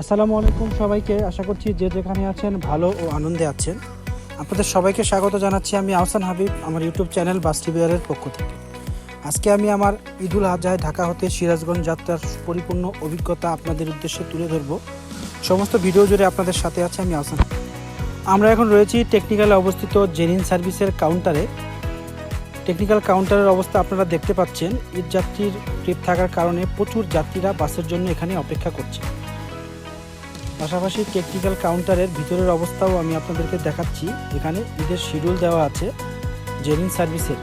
আসসালামু আলাইকুম সবাইকে। আশা করছি যে যেখানে আছেন ভালো ও আনন্দে আছেন। আপনাদের সবাইকে স্বাগত জানাচ্ছি আমি আহসান হাবিব, আমার ইউটিউব চ্যানেল বিহারের পক্ষ থেকে। আজকে আমি আমার ঈদুল আজহায় ঢাকা হতে সিরাজগঞ্জ যাত্রার পরিপূর্ণ অভিজ্ঞতা আপনাদের উদ্দেশ্যে তুলে ধরব। সমস্ত ভিডিও জুড়ে আপনাদের সাথে আছে আমি আহসান আমরা এখন রয়েছি টেকনিক্যালে অবস্থিত জেনিন সার্ভিসের কাউন্টারে। টেকনিক্যাল কাউন্টারের অবস্থা আপনারা দেখতে পাচ্ছেন। ঈদ যাত্রীর ট্রিপ থাকার কারণে প্রচুর যাত্রীরা বাসের জন্য এখানে অপেক্ষা করছে। পাশাপাশি টেকনিক্যাল কাউন্টারের ভিতরের অবস্থাও আমি আপনাদেরকে দেখাচ্ছি। এখানে ঈদের শিডিউল দেওয়া আছে জেনিন সার্ভিসের।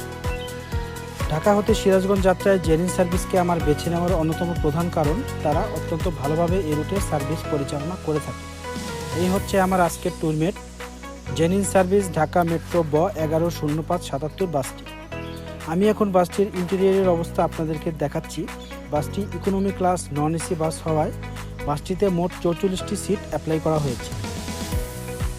ঢাকা হতে সিরাজগঞ্জ যাত্রায় জেনিন সার্ভিসকে আমার বেছে নেওয়ার অন্যতম প্রধান কারণ, তারা অত্যন্ত ভালোভাবে এ রুটে সার্ভিস পরিচালনা করে থাকে। এই হচ্ছে আমার আজকের ট্যুরমেট জেনিন সার্ভিস ঢাকা মেট্রো ব এগারো শূন্য পাঁচ সাতাত্তর বাসটি। আমি এখন বাসটির ইন্টেরিয়ারের অবস্থা আপনাদেরকে দেখাচ্ছি। বাসটি economy class non AC bus হওয়ায় বাসটিতে মোট চৌচল্লিশটি সিট অ্যাপ্লাই করা হয়েছে।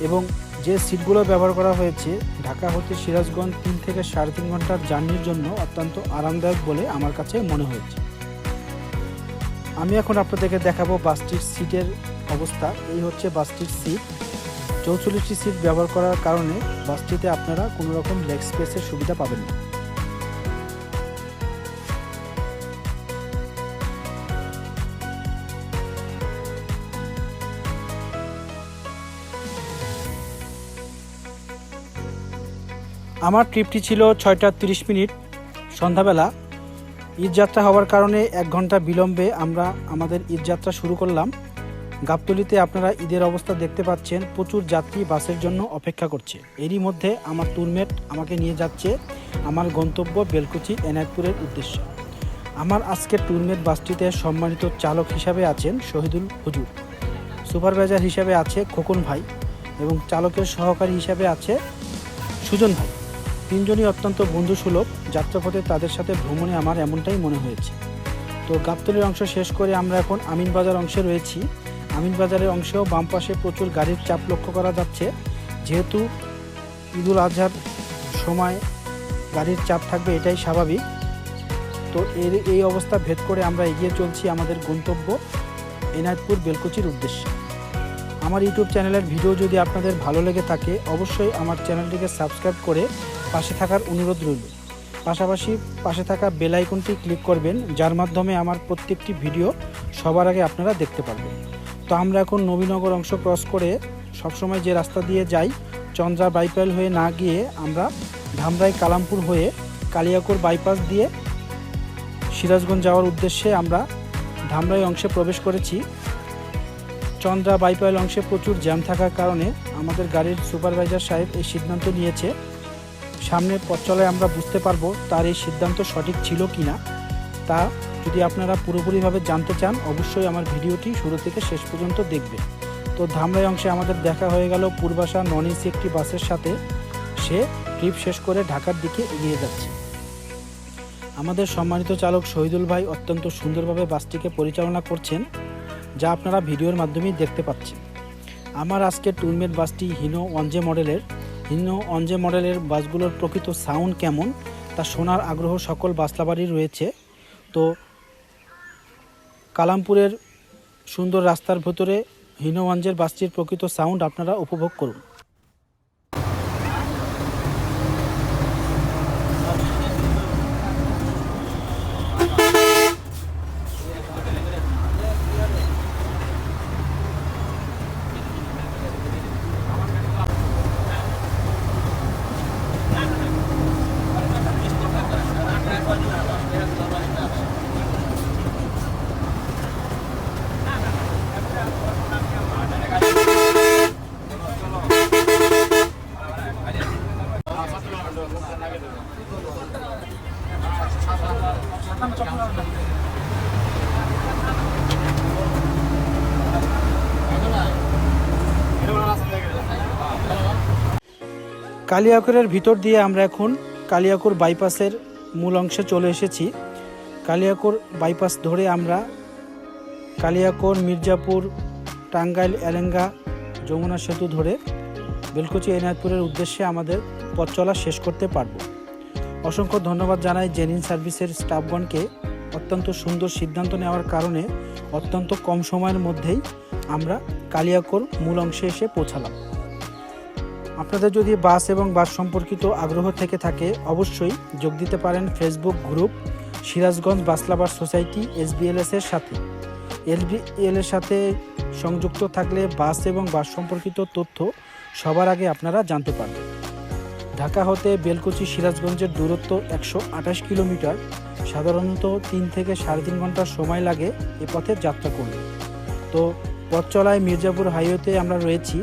এবং যে সিটগুলো ব্যবহার করা হয়েছে, ঢাকা হতে সিরাজগঞ্জ তিন থেকে সাড়ে তিন ঘণ্টার জার্নির জন্য অত্যন্ত আরামদায়ক বলে আমার কাছে মনে হয়েছে। আমি এখন আপনাদেরকে দেখাবো বাসটির সিটের অবস্থা। এই হচ্ছে বাসটির সিট। চৌচল্লিশটি সিট ব্যবহার করার কারণে বাসটিতে আপনারা কোনো রকম লেগ স্পেসের সুবিধা পাবেন না। আমার ট্রিপটি ছিল ছয়টা তিরিশ মিনিট। সন্ধ্যাবেলা ঈদ যাত্রা হওয়ার কারণে এক ঘণ্টা বিলম্বে আমরা আমাদের ঈদ যাত্রা শুরু করলাম। গাবতলিতে আপনারা ঈদের অবস্থা দেখতে পাচ্ছেন, প্রচুর যাত্রী বাসের জন্য অপেক্ষা করছে। এরই মধ্যে আমার ট্যুরমেট আমাকে নিয়ে যাচ্ছে আমার গন্তব্য বেলকুচি, এনায়তপুরের উদ্দেশ্যে। আমার আজকের ট্যুরমেট বাসটিতে সম্মানিত চালক হিসাবে আছেন শহীদুল হুজুর। সুপারভাইজার হিসাবে আছে খোকন ভাই এবং চালকের সহকারী হিসাবে আছে সুজন ভাই। তিনজনই অত্যন্ত বন্ধুসুলভ। যাত্রাপথে তাদের সাথে ভ্রমণে আমার এমনটাই মনে হয়েছে। তো গাবতলির অংশ শেষ করে আমরা এখন আমিনবাজার অংশে রয়েছি। আমিনবাজারের অংশেও বাম পাশে প্রচুর গাড়ির চাপ লক্ষ্য করা যাচ্ছে। যেহেতু ঈদুল আজহার সময় গাড়ির চাপ থাকবে, এটাই স্বাভাবিক। তো এর এই অবস্থা ভেদ করে আমরা এগিয়ে চলছি আমাদের গন্তব্য এনায়তপুর বেলকুচির উদ্দেশ্যে। আমার ইউটিউব চ্যানেলের ভিডিও যদি আপনাদের ভালো লেগে থাকে, অবশ্যই আমার চ্যানেলটিকে সাবস্ক্রাইব করে পাশে থাকার অনুরোধ রইল। পাশাপাশি পাশে থাকা বেল আইকনটি ক্লিক করবেন, যার মাধ্যমে আমার প্রত্যেকটি ভিডিও সবার আগে আপনারা দেখতে পারবেন। তো আমরা এখন নবীনগর অংশ ক্রস করে সবসময় যে রাস্তা দিয়ে যাই, চন্দ্রা বাইপাল হয়ে না গিয়ে আমরা ধামরাই কালামপুর হয়ে কালিয়াকোর বাইপাস দিয়ে সিরাজগঞ্জ যাওয়ার উদ্দেশ্যে আমরা ধামরাই অংশে প্রবেশ করেছি। চন্দ্রা বাইপাইল অংশে প্রচুর জ্যাম থাকার কারণে আমাদের গাড়ির সুপারভাইজার সাহেব এই সিদ্ধান্ত নিয়েছে সামনে পথ চলায় আমরা বুঝতে পারব তার এই সিদ্ধান্ত সঠিক ছিল কি না তা যদি আপনারা পুরোপুরিভাবে জানতে চান, অবশ্যই আমার ভিডিওটি শুরু থেকে শেষ পর্যন্ত দেখবেন। তো ধামরাই অংশে আমাদের দেখা হয়ে গেল পূর্বাশা নন এসি একটি বাসের সাথে। সে ট্রিপ শেষ করে ঢাকার দিকে এগিয়ে যাচ্ছে। আমাদের সম্মানিত চালক শহীদুল ভাই অত্যন্ত সুন্দরভাবে বাসটিকে পরিচালনা করছেন, যা আপনারা ভিডিওর মাধ্যমেই দেখতে পাচ্ছেন। আমার আজকের টুলমেট বাসটি হিনো অনজে মডেলের। হিনো অঞ্জে মডেলের বাসগুলোর প্রকৃত সাউন্ড কেমন, তা শোনার আগ্রহ সকল বাসলাবারই রয়েছে। তো, কালামপুরের সুন্দর রাস্তার ভেতরে হিনো অঞ্জের বাসটির প্রকৃত সাউন্ড আপনারা উপভোগ করুন। কালিয়াকুরের ভিতর দিয়ে আমরা এখন কালিয়াকুর বাইপাসের মূল অংশে চলে এসেছি। কালিয়াকুর বাইপাস ধরে আমরা কালিয়াকোর, মির্জাপুর, টাঙ্গাইল, এলেঙ্গা, যমুনা সেতু ধরে বেলকুচি, এনায়তপুরের উদ্দেশ্যে আমাদের পথ চলা শেষ করতে পারব। অসংখ্য ধন্যবাদ জানাই জেনিন সার্ভিসের স্টাফগণকে। অত্যন্ত সুন্দর সিদ্ধান্ত নেওয়ার কারণে অত্যন্ত কম সময়ের মধ্যেই আমরা কালিয়াকোর মূল অংশে এসে পৌঁছালাম। আপনাদের যদি বাস এবং বাস সম্পর্কিত আগ্রহ থেকে থাকে, অবশ্যই যোগ দিতে পারেন Facebook group Sirajganj বাসলাবার society SBLS এর সাথে। এলবিএল এর সাথে সংযুক্ত থাকলে বাস এবং বাস সম্পর্কিত তথ্য সবার আগে আপনারা জানতে পারবেন। ঢাকা হতে বেলকুচি সিরাজগঞ্জের দূরত্ব একশো আঠাশ কিলোমিটার। সাধারণত তিন থেকে সাড়ে তিন ঘণ্টার সময় লাগে এ পথে যাত্রা করলে তো পথ চলায় মির্জাপুর হাইওয়েতে আমরা রয়েছি।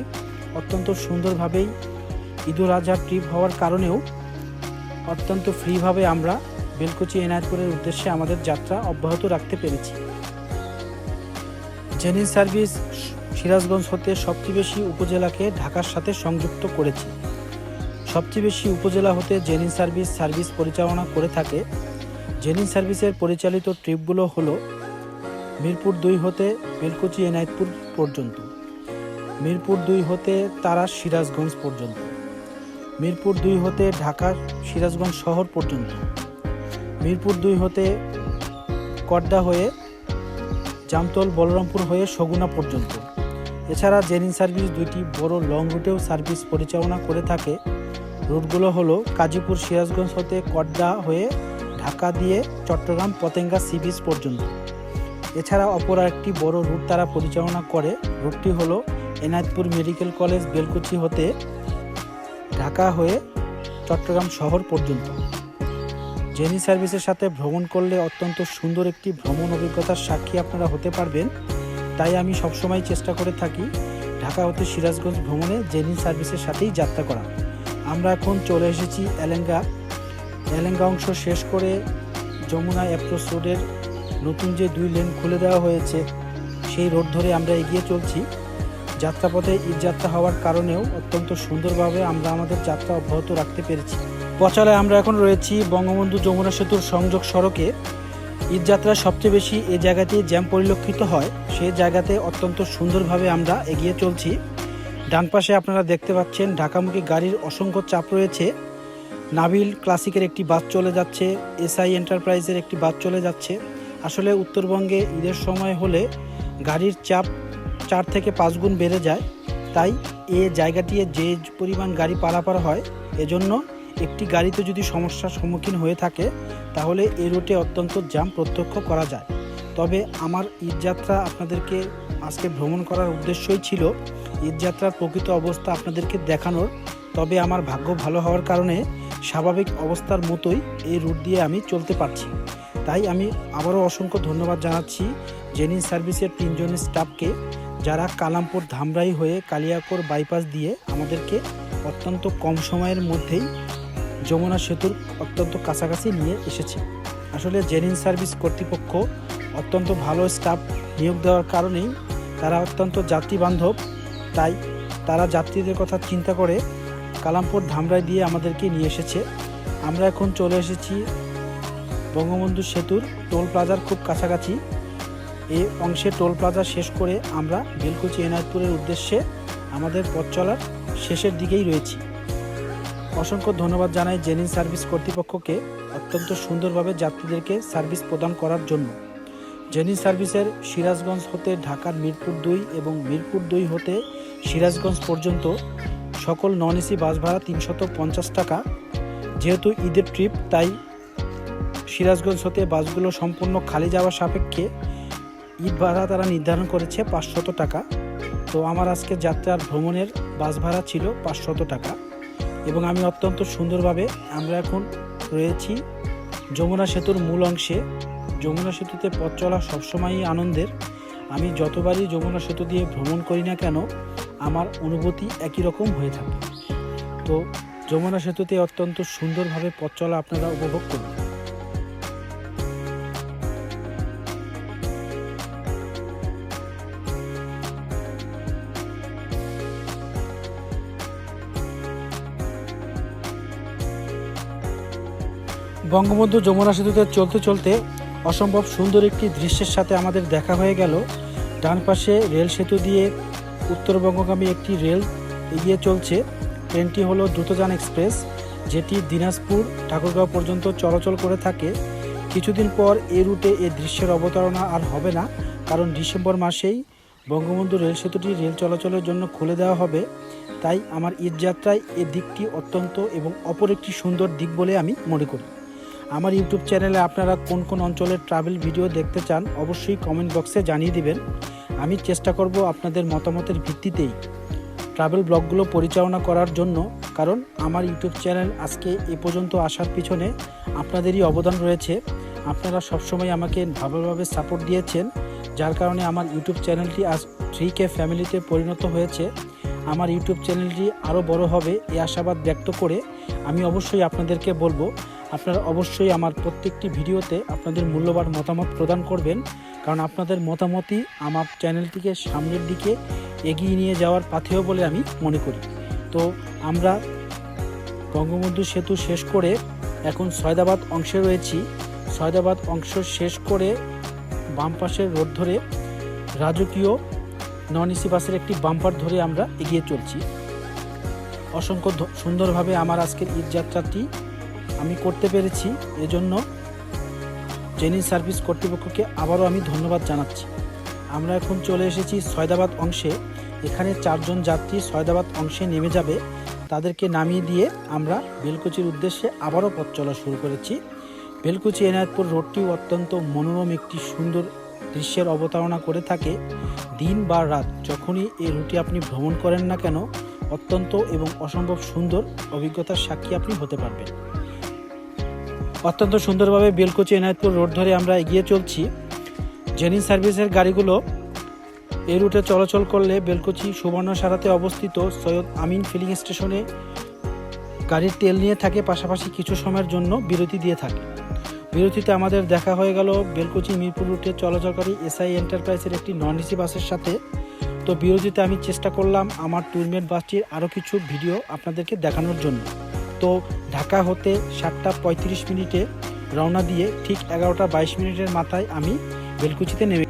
অত্যন্ত সুন্দরভাবেই ঈদুল আজহার ট্রিপ হওয়ার কারণেও অত্যন্ত ফ্রিভাবে আমরা বেলকুচি এনায়তপুরের উদ্দেশ্যে আমাদের যাত্রা অব্যাহত রাখতে পেরেছি। জেনিন সার্ভিস সিরাজগঞ্জ হতে সবচেয়ে বেশি উপজেলাকে ঢাকার সাথে সংযুক্ত করেছে। সবচেয়ে বেশি উপজেলা হতে জেনিন সার্ভিস সার্ভিস পরিচালনা করে থাকে। জেনিন সার্ভিসের পরিচালিত ট্রিপগুলো হলো মিরপুর দুই হতে বেলকুচি এনায়তপুর পর্যন্ত। মিরপুর দুই হতে তারা সিরাজগঞ্জ পর্যন্ত। মিরপুর দুই হতে ঢাকা সিরাজগঞ্জ শহর পর্যন্ত। মিরপুর দুই হতে কড্ডা হয়ে জামতল বলরামপুর হয়ে সগুনা পর্যন্ত। এছাড়া জেনিন সার্ভিস দুইটি বড় লং রুটেও সার্ভিস পরিচালনা করে থাকে। রুটগুলো হলো কাজীপুর সিরাজগঞ্জ হতে কড্ডা হয়ে ঢাকা দিয়ে চট্টগ্রাম পতেঙ্গা সি বিচ পর্যন্ত। এছাড়া অপর একটি বড় রুট তারা পরিচালনা করে, রুটটি হলো এনায়তপুর মেডিকেল কলেজ বেলকুচি হতে ঢাকা হয়ে চট্টগ্রাম শহর পর্যন্ত। জেনি সার্ভিসের সাথে ভ্রমণ করলে অত্যন্ত সুন্দর একটি ভ্রমণ অভিজ্ঞতার সাক্ষী আপনারা হতে পারবেন। তাই আমি সবসময় চেষ্টা করে থাকি ঢাকা হতে সিরাজগঞ্জ ভ্রমণে জেনি সার্ভিসের সাথেই যাত্রা করা। আমরা এখন চলে এসেছি এলেঙ্গা। এলেঙ্গা অংশ শেষ করে যমুনা অ্যাপ্রোচ রোডের নতুন যে দুই লেন খুলে দেওয়া হয়েছে, সেই রোড ধরে আমরা এগিয়ে চলছি। যাত্রাপথে ঈদ যাত্রা হওয়ার কারণেও অত্যন্ত সুন্দরভাবে আমরা আমাদের যাত্রা অব্যাহত রাখতে পেরেছি। পচালায় আমরা এখন রয়েছি বঙ্গবন্ধু যমুনা সেতুর সংযোগ সড়কে। ঈদ যাত্রার সবচেয়ে বেশি এ জায়গাতে জ্যাম পরিলক্ষিত হয়। সেই জায়গাতে অত্যন্ত সুন্দরভাবে আমরা এগিয়ে চলছি। ডান পাশে আপনারা দেখতে পাচ্ছেন ঢাকামুখী গাড়ির অসংখ্য চাপ রয়েছে। নাবিল ক্লাসিকের একটি বাস চলে যাচ্ছে, এসআই এন্টারপ্রাইজের একটি বাস চলে যাচ্ছে। আসলে উত্তরবঙ্গে ঈদের সময় হলে গাড়ির চাপ চার থেকে পাঁচ গুণ বেড়ে যায়। তাই এ জায়গাটি যে পরিমাণ গাড়ি পারাপার হয়, এজন্য একটি গাড়িতে যদি সমস্যার সম্মুখীন হয়ে থাকে, তাহলে এই রুটে অত্যন্ত জ্যাম প্রত্যক্ষ করা যায়। তবে আমার ঈদযাত্রা আপনাদেরকে আজকে ভ্রমণ করার উদ্দেশ্যই ছিল। ঈদযাত্রার প্রকৃত অবস্থা আপনাদেরকে দেখানোর। তবে আমার ভাগ্য ভালো হওয়ার কারণে স্বাভাবিক অবস্থার মতোই এই রুট দিয়ে আমি চলতে পারছি। তাই আমি আবারও অসংখ্য ধন্যবাদ জানাচ্ছি জেনিন সার্ভিসের তিনজনের স্টাফকে। যারা কালামপুর ধামরাই হয়ে কালিয়াকোর বাইপাস দিয়ে আমাদেরকে অত্যন্ত কম সময়ের মধ্যেই যমুনা সেতুর অত্যন্ত কাছাকাছি নিয়ে এসেছে। আসলে জেনিন সার্ভিস কর্তৃপক্ষ অত্যন্ত ভালো স্টাফ নিয়োগ দেওয়ার কারণেই তারা অত্যন্ত যাত্রী বান্ধব তাই তারা যাত্রীদের কথা চিন্তা করে কালামপুর ধামরাই দিয়ে আমাদেরকে নিয়ে এসেছে। আমরা এখন চলে এসেছি বঙ্গবন্ধু সেতুর টোল প্লাজার খুব কাছাকাছি। এই অংশে টোল প্লাজা শেষ করে আমরা বেলকুচি এনায়তপুরের উদ্দেশ্যে আমাদের পথ চলার শেষের দিকেই রয়েছি। অসংখ্য ধন্যবাদ জানাই জেনিন সার্ভিস কর্তৃপক্ষকে অত্যন্ত সুন্দরভাবে যাত্রীদেরকে সার্ভিস প্রদান করার জন্য। জেনিন সার্ভিসের সিরাজগঞ্জ হতে ঢাকার মিরপুর দুই এবং মিরপুর দুই হতে সিরাজগঞ্জ পর্যন্ত সকল নন এসি বাস ভাড়া তিনশত পঞ্চাশ টাকা। যেহেতু ঈদের ট্রিপ, তাই সিরাজগঞ্জ হতে বাসগুলো সম্পূর্ণ খালি যাওয়ার সাপেক্ষে ঈদ ভাড়া তারা নির্ধারণ করেছে পাঁচশত টাকা। তো আমার আজকে যাত্রার ভ্রমণের বাস ভাড়া ছিল পাঁচশত টাকা। এবং আমি অত্যন্ত সুন্দরভাবে আমরা এখন রয়েছি যমুনা সেতুর মূল অংশে। যমুনা সেতুতে পথ চলা সবসময়ই আনন্দের। আমি যতবারই যমুনা সেতু দিয়ে ভ্রমণ করি না কেন, আমার অনুভূতি একই রকম হয়ে থাকে। তো যমুনা সেতুতে অত্যন্ত সুন্দরভাবে পথ চলা আপনারা উপভোগ করুন বঙ্গবন্ধু যমুনা সেতুতে চলতে চলতে অসম্ভব সুন্দর একটি দৃশ্যের সাথে আমাদের দেখা হয়ে গেল। ডান পাশে রেল সেতু দিয়ে উত্তরবঙ্গগামী একটি রেল এগিয়ে চলছে। ট্রেনটি হলো দ্রুতযান এক্সপ্রেস, যেটি দিনাজপুর, ঠাকুরগাঁও পর্যন্ত চলাচল করে থাকে। কিছুদিন পর এ রুটে এ দৃশ্যের অবতারণা আর হবে না, কারণ ডিসেম্বর মাসেই বঙ্গবন্ধু রেল সেতুটি রেল চলাচলের জন্য খুলে দেওয়া হবে। তাই আমার ঈদযাত্রায় এ দিকটি অত্যন্ত এবং অপর একটি সুন্দর দিক বলে আমি মনে করি। আমার ইউটিউব চ্যানেলে আপনারা কোন কোন অঞ্চলের ট্রাভেল ভিডিও দেখতে চান, অবশ্যই কমেন্ট বক্সে জানিয়ে দিবেন। আমি চেষ্টা করব আপনাদের মতামতের ভিত্তিতেই ট্রাভেল ব্লগগুলো পরিচালনা করার জন্য, কারণ আমার ইউটিউব চ্যানেল আজকে এ পর্যন্ত আসার পিছনে আপনাদেরই অবদান রয়েছে। আপনারা সবসময় আমাকে ভালোভাবে সাপোর্ট দিয়েছেন, যার কারণে আমার ইউটিউব চ্যানেলটি আজ থ্রি কে ফ্যামিলিতে পরিণত হয়েছে। আমার ইউটিউব চ্যানেলটি আরও বড় হবে এই আশাবাদ ব্যক্ত করে আমি অবশ্যই আপনাদেরকে বলব আপনারা অবশ্যই আমার প্রত্যেকটি ভিডিওতে আপনাদের মূল্যবান মতামত প্রদান করবেন। কারণ আপনাদের মতামতই আমার চ্যানেলটিকে সামনের দিকে এগিয়ে নিয়ে যাওয়ার পাথেয় বলে আমি মনে করি। তো আমরা বঙ্গবন্ধু সেতু শেষ করে এখন সয়দাবাদ অংশে রয়েছি। সয়দাবাদ অংশ শেষ করে বাম পাশের রোড ধরে রাজকীয় নন এসি বাসের একটি বাম্পার ধরে আমরা এগিয়ে চলছি। অসংখ্য সুন্দরভাবে আমার আজকের ঈদ যাত্রাটি আমি করতে পেরেছি, এজন্য জেনি সার্ভিস কর্তৃপক্ষকে আবারও আমি ধন্যবাদ জানাচ্ছি। আমরা এখন চলে এসেছি সয়দাবাদ অংশে। এখানে চারজন যাত্রী সয়দাবাদ অংশে নেমে যাবে। তাদেরকে নামিয়ে দিয়ে আমরা বেলকুচির উদ্দেশ্যে আবারও পথ চলা শুরু করেছি। বেলকুচি এনায়তপুর রোডটি অত্যন্ত মনোরম একটি সুন্দর দৃশ্যের অবতারণা করে থাকে। দিন বা রাত যখনই এই রুটে আপনি ভ্রমণ করেন না কেন, অত্যন্ত এবং অসম্ভব সুন্দর অভিজ্ঞতার সাক্ষী আপনি হতে পারবেন। অত্যন্ত সুন্দরভাবে বেলকুচি এনায়তপুর রোড ধরে আমরা এগিয়ে চলছি। জেনিন সার্ভিসের গাড়িগুলো এই রুটে চলাচল করলে বেলকুচি সুবর্ণ সারাতে অবস্থিত সৈয়দ আমিন ফিলিং স্টেশনে গাড়ির তেল নিয়ে থাকে, পাশাপাশি কিছু সময়ের জন্য বিরতি দিয়ে থাকে। বিরতিতে আমাদের দেখা হয়ে গেল বেলকুচি মিরপুর রুটে চলাচলকারী এসআই এন্টারপ্রাইজের একটি নন এসি বাসের সাথে। তো বিরতিতে আমি চেষ্টা করলাম আমার টুরমেট বাসটির আরও কিছু ভিডিও আপনাদেরকে দেখানোর জন্য। তো ঢাকা হতে সাতটা পঁয়ত্রিশ মিনিটে রওনা দিয়ে ঠিক এগারোটা বাইশ মিনিটের মাথায় আমি বেলকুচিতে নেমে